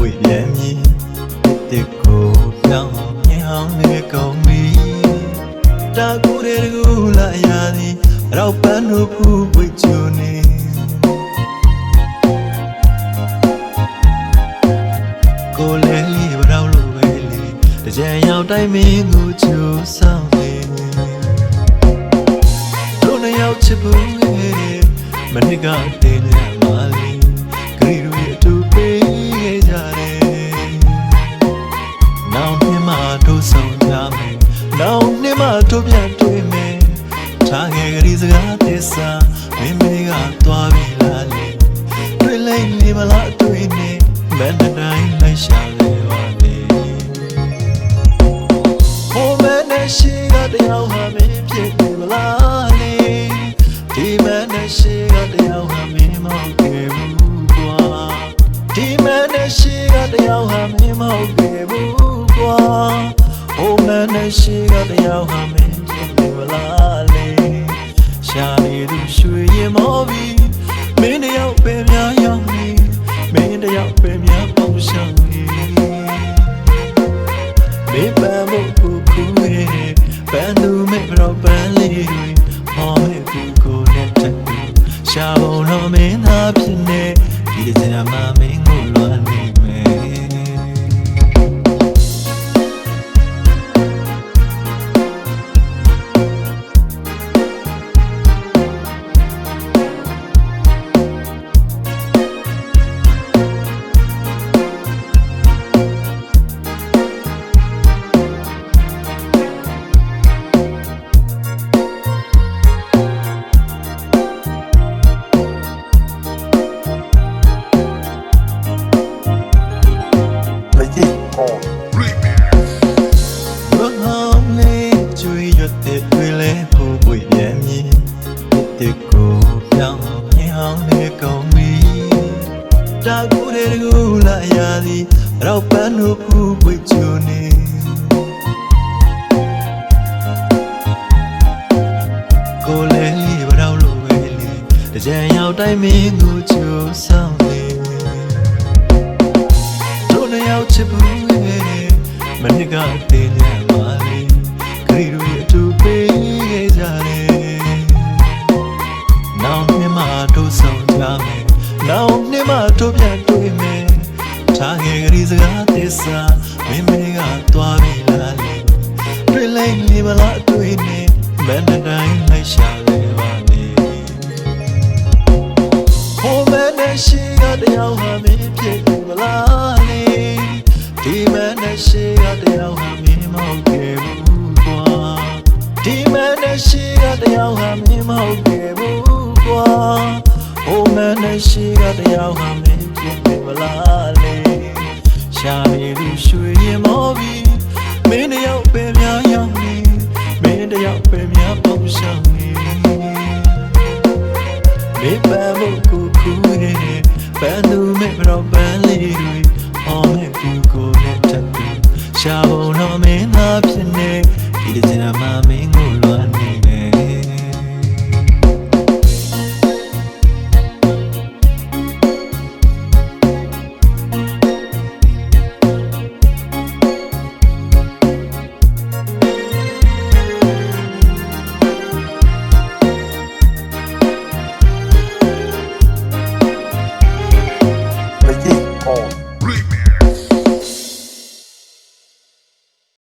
ဝေပြင်းမြည်တစ်ကိုပြောင်းမြောင်းနေကုန်ပြီတာကူတဲ့ကူလာရသည်ရောက်ပန်းတို့ဖူးပွေချူနေကိုလည်းလေးဘရောက်လို့ပဲလေတကြံရောက်တိုင်းမင်းကိုချူဆောင်နေတို့နှစ်ယောက်ချစ်ဖို့မနစ်ကတည်းက တွေ့လိုက်နေမလားတွေ့နေမန်တိုင်းလိုက်ရှာလေပါလေဟိုမနဲ့ရှိကတယောက်ဟာမင်းဖြစ်နေမလားလေဒီမနဲ့ရှိကတယောက်ဟာမင်းမဟုတ်ခဲ့ဘူးကွာဒီမန်နဲ့ရှိကတယောက်ဟာမင်းမဟုတ်ခဲ့ဘူးကွာဟိုမန်နဲ့ရှိကတယောက်ဟာမင်းဖြစ်နေမလား ရှာဖို့တော့မင်းသားဖြစ်နေဒီတစ်ချိန်မှမင်းကိုလွမ်း Legit on ဘလောင်းလေးကျွေးရတဲ့တွေလဲဖို့ပွေပြန်မြည်တဲ့ကိုပြောင်းမြင်အောင်လေးကောင်းပြီတာကူတဲ့ကူလာရသည်ရောက်ပန်းတို့ဖူးပွေချူနေကိုလဲလေးဘရောက်လို့ပဲလေတကြံရောက်တိုင်းမင်းကိုချူဆောင် ချစ်ဘူးမနစ်ကတင်ရမှာလေခရီးတို့ရဲ့အတူပေးခဲ့ကြတယ်နောင်နှစ်မှတို့ဆောင်ကြမယ်နောင်နှစ်မှတို့ပြန်တွေ့မယ်ထားခဲ့ကြဒီစကားသစ္စာမင်းမင်းကသွားပြီလားလေတွေ့လိုက်နေမလားတွေ့နေမန်တိုင်းလိုက်ရှာလေပါလေဟိုမနဲ့ရှိကတယောက်ဟာမင်းဖြစ်နေမလားလေဒီ မနဲ့ရှိကတယောက်ဟာမင်းမဟုတ်ခဲ့ဘူးကွာဒီမနဲ့ရှိကတယောက်ဟာမင်းမဟုတ်ခဲ့ဘူးကွာဟိုမနဲ့ရှိကတယောက်ဟာမင်းဖြစ်နေမလားလေရှာနေသူရွှေရင်မောပြီမင်းတယောက်ပဲများရောက်နေမင်းတယောက်ပဲများပုံရှောင်နေမေပန်းဖို့ကူကူရဲ့ပန်းသူမဲ့တော့ပန်းလေးတွေဟောမဲ့ကူကို ချပ်ပြီးရှာဖို့တော့မင်းသားဖြစ်နေဒီလိုစင်နာမမင်းကို